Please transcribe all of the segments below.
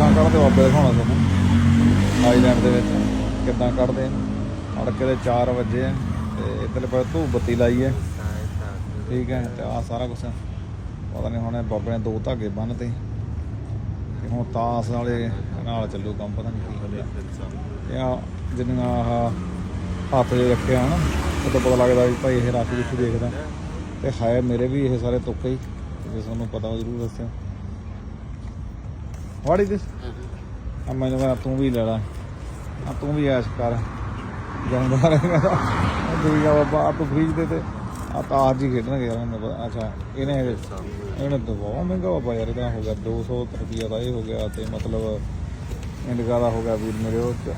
ਤਾਸ਼ਾਂ ਕੱਢਦੇ ਬਾਬੇ ਦਿਖਾਉਣਾ ਤੁਹਾਨੂੰ। ਆਈਲੈਂਡ ਦੇ ਵਿੱਚ ਕਿੱਦਾਂ ਕੱਢਦੇ ਆ। ਅੜਕੇ ਦੇ 4 ਵਜੇ ਆ ਤੇ ਇੱਧਰਲੇ ਪਾਸੇ ਧੂਪ ਬੱਤੀ ਲਾਈ ਹੈ ਠੀਕ ਹੈ ਤੇ ਆ ਸਾਰਾ ਕੁਝ ਪਤਾ ਨਹੀਂ ਹੁਣ ਬਾਬੇ ਨੇ ਦੋ ਧਾਗੇ ਬੰਨ੍ਹਤੇ ਤੇ ਹੁਣ ਤਾਸ ਵਾਲੇ ਨਾਲ ਚੱਲੂ ਕੰਮ, ਪਤਾ ਨਹੀਂ ਕੀ ਹੁੰਦਾ ਤੇ ਆ ਜਿੰਨੀਆਂ ਆਹ ਹੱਥ ਜੇ ਰੱਖਿਆ ਹਨ ਉਹ ਪਤਾ ਲੱਗਦਾ ਵੀ ਭਾਈ ਇਹ ਰੱਖ ਵਿੱਚ ਦੇਖਦਾ। ਤੇ ਹੈ ਮੇਰੇ ਵੀ ਇਹ ਸਾਰੇ ਤੁੱਕੇ ਹੀ। ਜੇ ਤੁਹਾਨੂੰ ਪਤਾ ਉਹ ਜ਼ਰੂਰ ਦੱਸਿਓ। ਵਾਟ ਇਜ਼ ਦਿਸ ਆ ਮੈਨੂੰ ਕਹਿੰਦਾ ਤੂੰ ਵੀ ਲੈ ਲੈ। ਆ ਤੂੰ ਵੀ ਐਸ਼ ਕਰ। ਜਾਂਦਾ ਰਹੇਗਾ ਦੂਜਾ ਬਾਬਾ ਆ ਤੂੰ ਫ੍ਰੀਜ ਦੇ ਤੇ। ਆ ਤਾਂ ਹੀ ਖੇਡਣਗੇ ਯਾਰ ਮੈਨੂੰ ਪਤਾ ਅੱਛਾ ਇਹਨੇ ਇਹਨੇ ਤਾਂ ਬਹੁਤ ਮਹਿੰਗਾ ਬਾਬਾ ਯਾਰ ਇਹਦਾ ਹੋ ਗਿਆ 200 ਰੁਪਈਆ ਦਾ ਇਹ ਹੋ ਗਿਆ ਤੇ ਮਤਲਬ ਇੰਡਿਕਾ ਦਾ ਹੋ ਗਿਆ ਵੀਰ ਮੇਰੇ ਉਹ 'ਚ।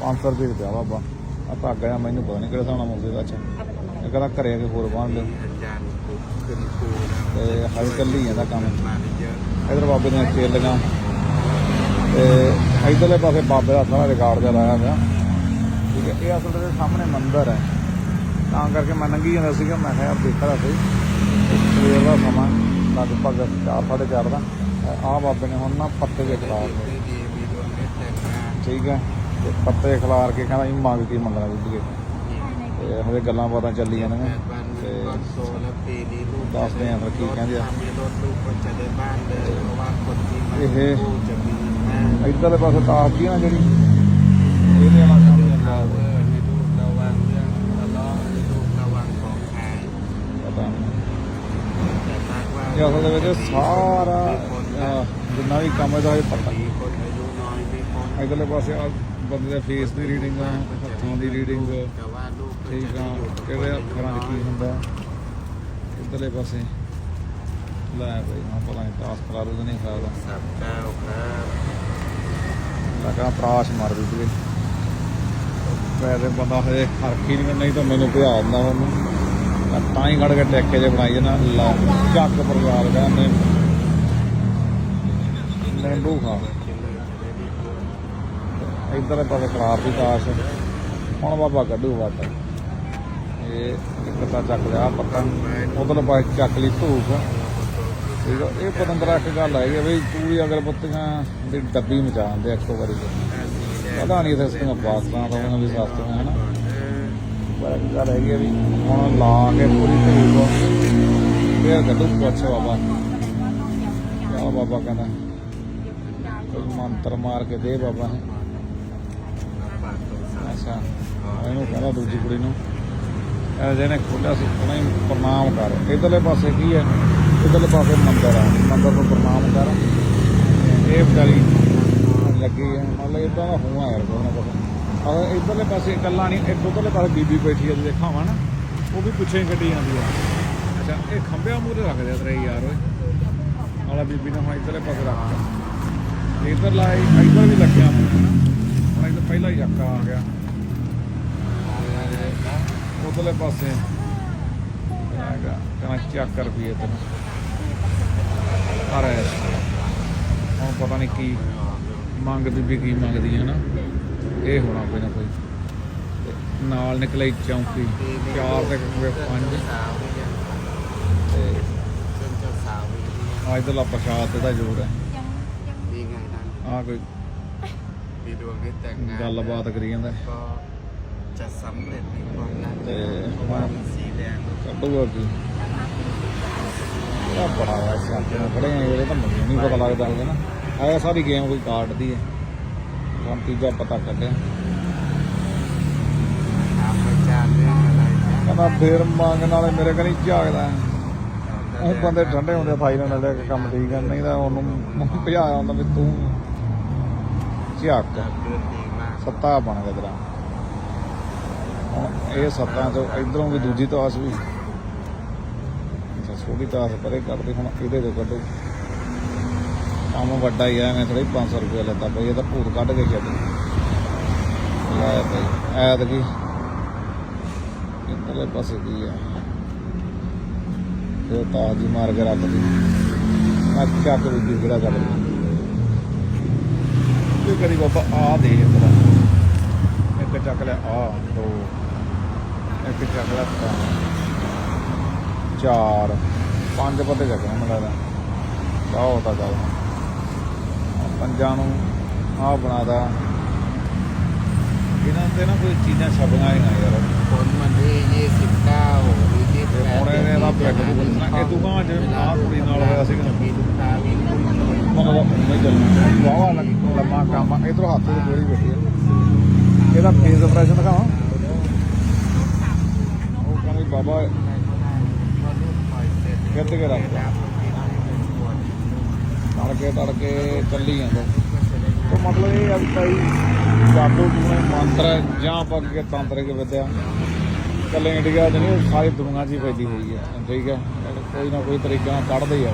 500 ਰੁਪਏ ਦਾ ਬਾਬਾ। ਆ ਜਾਂ ਮੈਨੂੰ ਪਤਾ ਨਹੀਂ ਕਿਹੜਾ ਸਾਣਾ ਮੁੰਡੇ ਦਾ ਅੱਛਾ ਇਹ ਕਹਿੰਦਾ ਘਰੇ ਆ ਕੇ ਹੋਰ ਬਾਂਧ ਲਿਓ। ਤੇ ਹਾਈ ਕੱਲੀ ਜਾਂਦਾ ਕੰਮ। ਇਧਰ ਬਾਬੇ ਦੀਆਂ ਚੇਲੀਆਂ ਤੇ ਇਧਰਲੇ ਪਾਸੇ ਬਾਬੇ ਦਾ ਸਾਰਾ ਰਿਕਾਰਡ ਜਿਹਾ ਲਾਇਆ ਹੋਇਆ। ਠੀਕ ਹੈ, ਇਹ ਅਸਲ ਦੇ ਸਾਹਮਣੇ ਮੰਦਿਰ ਹੈ। ਤਾਂ ਕਰਕੇ ਮੈਂ ਲੰਘੀ ਜਾਂਦਾ ਸੀਗਾ, ਮੈਂ ਕਿਹਾ ਯਾਰ ਦੇਖਦਾ ਸੀ ਸਵੇਰ ਦਾ ਸਮਾਂ, ਲਗਭਗ 4:30 ਦਾ। ਆਹ ਬਾਬੇ ਨੇ ਹੁਣ ਨਾ ਪੱਤੇ ਦੇ ਖਿਲਾਰ ਨੇ ਠੀਕ ਹੈ, ਤੇ ਪੱਤੇ ਖਿਲਾਰ ਕੇ ਕਹਿੰਦਾ ਇਹ ਮੰਗ ਕੀ ਮੰਗਣਾ ਬੀਬੀਏ ਤੇ ਹਲੇ ਗੱਲਾਂ ਬਾਤਾਂ ਚੱਲੀ ਜਾਂਦੀਆਂ ਤੇ ਦੱਸਦੇ ਆ ਫਿਰ ਕੀ ਕਹਿੰਦੇ ਆ। ਇਹ ਇੱਧਰਲੇ ਪਾਸੇ ਤਾਸ ਦੀ ਨਾ ਜਿਹੜੀ। ਇਹਦੇ ਨਾਲ ਕੰਮ ਚੱਲਦਾ ਇਹ ਅਸਲ ਦੇ ਵਿੱਚ ਸਾਰਾ ਜਿੰਨਾ ਵੀ ਕੰਮ ਇਹਦਾ ਇਹ ਪਤਾ। ਇਧਰਲੇ ਪਾਸੇ ਬੰਦੇ ਦੇ ਫੇਸ ਦੀ ਰੀਡਿੰਗ ਆ ਹੱਥਾਂ ਦੀ ਰੀਡਿੰਗ ਠੀਕ ਆ, ਕਿਹੜੇ ਅੱਖਰਾਂ 'ਚ ਕੀ ਹੁੰਦਾ? ਇਧਰਲੇ ਪਾਸੇ। ਲੈ ਬਈ, ਹੁਣ ਪਤਾ ਨਹੀਂ ਤਾਸ ਖਲਾ ਰੂ ਨਹੀਂ ਖਲਾਦਾ ਲਗਾ ਪ੍ਰਾਸ਼ ਮਾਰ ਦਿੱਤੀ ਪੈਰੇ ਬੰਦਾ ਹਜੇ ਹਰਖੀ ਨਹੀਂ ਨਹੀਂ ਤਾਂ ਮੈਨੂੰ ਭਜਾ ਦਿੰਦਾ ਉਹਨੂੰ ਤਾਂ ਹੀ ਖੜ ਕੇ ਟੈਕੇ ਜੇ ਬਣਾਈ ਜਨਾ ਲਾ, ਚੱਕ ਪਰਿਵਾਰ ਦਾ ਨੇ ਨਿੰਬੂ ਖਾ। ਇਧਰ ਪਾਸੇ ਖਰਾਬ ਦੀ ਤਾਸ਼। ਹੁਣ ਬਾਬਾ ਕੱਢੂ ਵੱਟ ਇਹ ਇੱਕ ਤਾਂ ਚੱਕ ਲਿਆ ਪੱਕਾ। ਉਧਰ ਪਾਸੇ ਚੱਕ ਲਈ ਧੂਪ ਠੀਕ ਆ, ਇਹ ਪਤੰਦਰਾ ਇੱਕ ਗੱਲ ਹੈਗੀ ਬਈ ਵੀ ਪੂਰੀ ਅਗਰਬੱਤੀਆਂ ਦੀ ਡੱਬੀ ਮਚਾਉਂਦੇ ਆ ਇੱਕੋ ਵਾਰੀ। ਪਤਾ ਨਹੀਂ ਸਸਤੀਆਂ ਪਾਕਿਸਤਾਨ ਤੋਂ ਉਹਨਾਂ ਦੀ ਸਸਤੀਆਂ ਹਨਾ। ਪਰ ਇੱਕ ਗੱਲ ਹੈਗੀ ਆ ਵੀ ਹੁਣ ਲਾ ਕੇ ਪੂਰੀ ਧੂਪ ਫੇਰ ਕੱਢੂ ਪੁੱਛ ਬਾਬਾ। ਕਿਆ ਬਾਬਾ ਕਹਿੰਦਾ, ਕੋਈ ਮੰਤਰ ਮਾਰ ਕੇ ਦੇ ਬਾਬਾ। ਨੇ ਅੱਛਾ, ਇਹਨੂੰ ਕਹਿੰਦਾ ਦੂਜੀ ਕੁੜੀ ਨੂੰ। ਜਿਹਨੇ ਖੋਲਿਆ ਸੀ, ਉਹਨਾਂ ਨੂੰ ਪ੍ਰਣਾਮ ਕਰ। ਇਧਰਲੇ ਪਾਸੇ ਕੀ ਹੈ ਇਧਰਲੇ ਪਾਸੇ ਮੰਦਰ ਆ। ਮੰਦਰ ਨੂੰ ਪ੍ਰਣਾਮ ਕਰ। ਇਹ ਵਿਚਾਰੀ ਲੱਗੀ ਹੈ ਮਤਲਬ ਇਦਾਂ ਦਾ ਹੋਣਾ ਯਾਰ, ਕੋਈ ਨਾ ਕੋਈ। ਆ ਇਧਰਲੇ ਪਾਸੇ ਇਕੱਲਾ ਨਹੀਂ, ਇੱਕ ਉਧਰਲੇ ਪਾਸੇ ਬੀਬੀ ਬੈਠੀ ਹੈ ਜੇ ਦੇਖਾਵਾਂ ਨਾ, ਉਹ ਵੀ ਪਿੱਛੇ ਹੀ ਗੱਡੀ ਆਉਂਦੀ ਆ। ਅੱਛਾ, ਇਹ ਖੰਭਿਆਂ ਮੂਹਰੇ ਰੱਖਦੇ ਦਿਆ ਤੇਰੇ ਯਾਰ ਓਏ। ਵਾਲਾ ਬੀਬੀ ਨੇ ਹੁਣ ਇਧਰਲੇ ਪਾਸੇ ਰੱਖਤਾ ਇਧਰ ਲਾਈ ਇਧਰ ਵੀ ਲੱਗਿਆ ਹੁਣ ਇਧਰ ਪਹਿਲਾ ਹੀ ਚੱਕਾ ਆ ਗਿਆ। ਉਧਰਲੇ ਪਾਸੇ। ਹੈਗਾ। ਕਹਿੰਦਾ ਚੱਕ ਰੁਪਏ ਤੈਨੂੰ? ਪਰ ਹੁਣ ਪਤਾ ਨਹੀਂ ਕੀ ਮੰਗ ਬੀਬੀ ਕੀ ਮੰਗਦੀ ਹੈ ਨਾ। ਇਹ ਹੋਣਾ ਕੋਈ ਨਾ ਕੋਈ। ਨਾਲ ਨਿਕਲੇ ਚੌਂਕੀ। ਚਾਰ ਤੇ ਹੋਏ ਪੰਜ। ਤੇ ਆ ਇਧਰਲਾ ਪ੍ਰਸ਼ਾਦ ਤੇ ਦਾ ਜੋਰ ਹੈ। ਆ ਕੋਈ ਗੱਲਬਾਤ ਕਰੀ ਜਾਂਦਾ। จะสำเร็จในความรัก ਤੇ เพราะว่า ਹੁਣ มีสีแดง ਕੱਢੂਗਾ ਕੀ ਇਹ ਬੜਾ ਹੈ ਸਿਆਪੇ ਨਾਲ ਖੜੇ ਆ ਜਿਹੜੇ ਤਾਂ ਮੈਨੂੰ ਨਹੀਂ ਪਤਾ ਲੱਗਦਾ ਹੈਗਾ ਨਾ ਆਇਆ ਸਾਰੀ ਗੇਮ ਕੋਈ ਕਾਰਡ ਦੀ ਹੈ ਹੁਣ ਤੀਜਾ ਪਤਾ ਕੱਢਿਆ ถามอาจารย์เรื่องอะไรนะ ਕਹਿੰਦਾ ਫੇਰ ਮੰਗਣ ਵਾਲੇ ਮੇਰੇ ਕਨੀ ਝਾਕਦਾ ਉਹ ਬੰਦੇ ਠੰਡੇ ਹੁੰਦੇ ਫਾਈ ਨਾਲ ਲੈ ਕੇ ਕੰਮ ਠੀਕ ਹੈ ਨਹੀਂ ਤਾਂ ਉਹਨੂੰ ਭਜਾਇਆ ਹੁੰਦਾ ਵੀ ਤੂੰ ਝਾਕ เรื่องดีมาก ਸੱਤਾ ਬਣ ਗਿਆ ਤੇਰਾ ਹੁਣ ਇਹ ਸੱਤਾਂ ਚੋਂ ਇਧਰੋਂ ਵੀ ਦੂਜੀ ਤਾਸ ਵੀ। ਛੋਟੀ ਤਾਸ, ਪਰੇ ਕੱਢਦੇ ਹੁਣ ਇਹਦੇ ਤੋਂ ਕੱਢੋ ਕੰਮ ਵੱਡਾ ਹੀ ਆ ਮੈਂ ਥੋੜੀ 500 ਰੁਪਏ ਲੈਤਾ ਬਈ, ਇਹ ਤਾਂ ਭੂਤ ਕੱਢ ਕੇ ਛੱਡ। ਲੈ ਬਈ, ਐਤ ਕੀ? ਇੱਧਰਲੇ ਪਾਸੇ ਕੀ ਆ? ਫਿਰ ਤਾਸ ਦੀ ਮਾਰ ਕੇ ਰੱਖਦੀ ਮੈਂ ਚੱਕ ਵੀ ਜਿਹੜਾ ਕਰ ਇਹ ਕਰੀ ਬਾਬਾ ਆ ਦੇ ਤੇਰਾ ਇੱਕ ਚੱਕ ਲਿਆ ਆ ਦੋ ਇੱਕ ਚੱਕ ਲਿਆ ਪੰਜ ਚਾਰ ਪੰਜ ਪੱਤੇ ਚੱਕ ਲਿਆ ਮੇਰਾ ਦਾ। ਬਹੁਤ ਆ ਪੰਜਾਂ ਨੂੰ ਆ ਬਣਾਦਾ ਇਹਨਾਂ ਤੇ ਨਾ ਕੋਈ ਚੀਜ਼ਾਂ ਛਪੀਆਂ ਹੀ ਨਾ ਯਾਰ। ਕੋਨ ਮੰਦੇ ਇਹ ਸਿੱਕਾ ਉਹ ਇਹ ਪੁਣੇ ਨੇ ਦਾ ਪਿੱਟ ਬੋਲਣਾ ਇਹ ਤੂੰ ਕਹਾਂ ਆਹ ਕੁੜੀ ਨਾਲ ਹੋਇਆ ਸੀਗਾ? ਮਤਲਬ ਨਹੀਂ ਚੱਲਣਾ। ਵਾਵਾ ਲੱਗੀ ਲੰਮਾ ਕੰਮ। ਇਧਰ ਹੱਥ ਤੇ ਜਿਹੜੀ ਬੈਠੀ ਆ। ਇਹਦਾ ਫੇਸ ਆਪਰੇਸ਼ਨ ਦਿਖਾਵਾਂ। ਬਾਬਾ ਕਿੱਥੇ ਗਿਆ ਰੱਖਦਾ ਤੜਕੇ ਤੜਕੇ ਚੱਲੀ ਜਾਂਦਾ। ਤਾਂ ਮਤਲਬ ਇਹ ਅੱਜ ਮੰਤਰ ਜਾਂ ਆਪਾਂ ਕੇ ਤੰਤਰਿਕ ਵਿਦਿਆ। ਕੱਲੇ ਇੰਡੀਆ ਚ ਨਹੀਂ ਸਾਰੀ ਦੁਨੀਆ 'ਚ ਹੀ ਫੈਲੀ ਹੋਈ ਹੈ। ਠੀਕ ਹੈ? ਕੋਈ ਨਾ ਕੋਈ ਤਰੀਕਾ ਕੱਢਦੇ ਹੀ ਆ